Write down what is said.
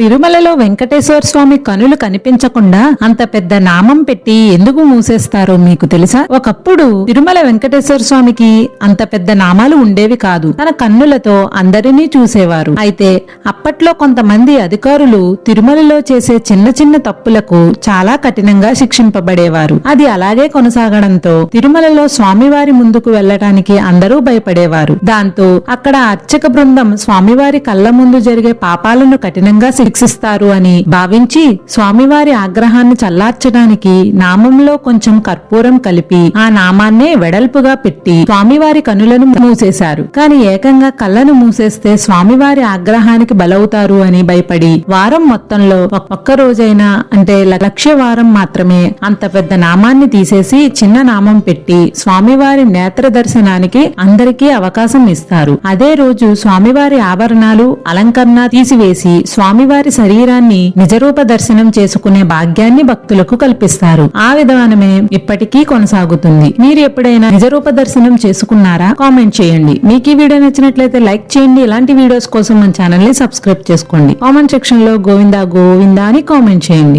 తిరుమలలో వెంకటేశ్వర స్వామి కనులు కనిపించకుండా అంత పెద్ద నామం పెట్టి ఎందుకు మూసేస్తారో మీకు తెలుసా? ఒకప్పుడు తిరుమల వెంకటేశ్వర స్వామికి అంత పెద్ద నామాలు ఉండేవి కాదు. తన కన్నులతో అందరినీ చూసేవారు. అయితే అప్పట్లో కొంతమంది అధికారులు తిరుమలలో చేసే చిన్న చిన్న తప్పులకు చాలా కఠినంగా శిక్షింపబడేవారు. అది అలాగే కొనసాగడంతో తిరుమలలో స్వామివారి ముందుకు వెళ్ళటానికి అందరూ భయపడేవారు. దాంతో అక్కడ అర్చక బృందం స్వామివారి కళ్ళ ముందు జరిగే పాపాలను కఠినంగా శిక్షిస్తారు అని భావించి స్వామివారి ఆగ్రహాన్ని చల్లార్చడానికి నామంలో కొంచెం కర్పూరం కలిపి ఆ నామాన్నే వెడల్పుగా పెట్టి స్వామివారి కనులను మూసేశారు. కాని ఏకంగా కళ్ళను మూసేస్తే స్వామివారి ఆగ్రహానికి బలవుతారు అని భయపడి వారం మొత్తంలో ఒక్కరోజైనా అంటే లక్ష్య వారం మాత్రమే అంత పెద్ద నామాన్ని తీసేసి చిన్న నామం పెట్టి స్వామివారి నేత్ర దర్శనానికి అందరికీ అవకాశం ఇస్తారు. అదే రోజు స్వామివారి ఆభరణాలు అలంకరణ తీసివేసి స్వామివారి స్వామివారి శరీరాన్ని నిజరూప దర్శనం చేసుకునే భాగ్యాన్ని భక్తులకు కల్పిస్తారు. ఆ విధానమే ఇప్పటికీ కొనసాగుతుంది. మీరు ఎప్పుడైనా నిజరూప దర్శనం చేసుకున్నారా? కామెంట్ చేయండి. మీకు ఈ వీడియో నచ్చినట్లయితే లైక్ చేయండి. ఇలాంటి వీడియోస్ కోసం మన ఛానల్ని సబ్స్క్రైబ్ చేసుకోండి. కామెంట్ సెక్షన్లో గోవిందా గోవిందా అని కామెంట్ చేయండి.